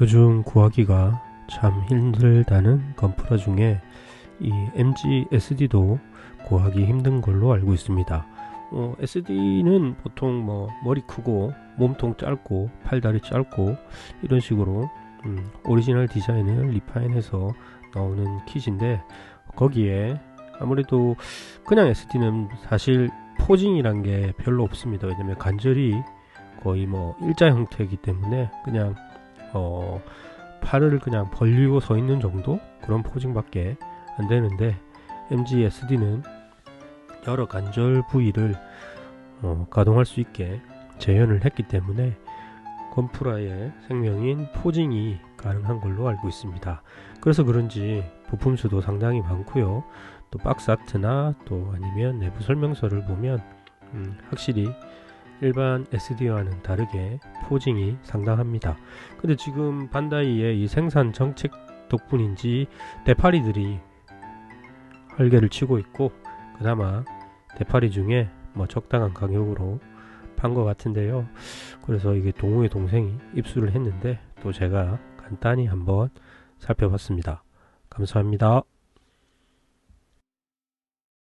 요즘 구하기가 참 힘들다는 건프라 중에 이 MG SD도 구하기 힘든 걸로 알고 있습니다. 어, SD는 보통 뭐 머리 크고 몸통 짧고 팔다리 짧고 이런 식으로 음, 오리지널 디자인을 리파인해서 나오는 킷인데 거기에 아무래도 그냥 SD는 사실 포징이란 게 별로 없습니다. 왜냐면 간절히 거의 뭐 일자 형태이기 때문에 그냥 어, 팔을 그냥 벌리고 서 있는 정도 그런 포징밖에 안 되는데 MG SD는 여러 관절 부위를 어, 가동할 수 있게 재현을 했기 때문에 건프라의 생명인 포징이 가능한 걸로 알고 있습니다. 그래서 그런지 부품 수도 상당히 많고요. 또 박스 아트나 또 아니면 내부 설명서를 보면 음, 확실히 일반 SD와는 다르게 포징이 상당합니다. 근데 지금 반다이의 이 생산 정책 덕분인지 대파리들이 활개를 치고 있고 그나마 대파리 중에 뭐 적당한 가격으로 판 것 같은데요. 그래서 이게 동우의 동생이 입수를 했는데 또 제가 간단히 한번 살펴봤습니다. 감사합니다.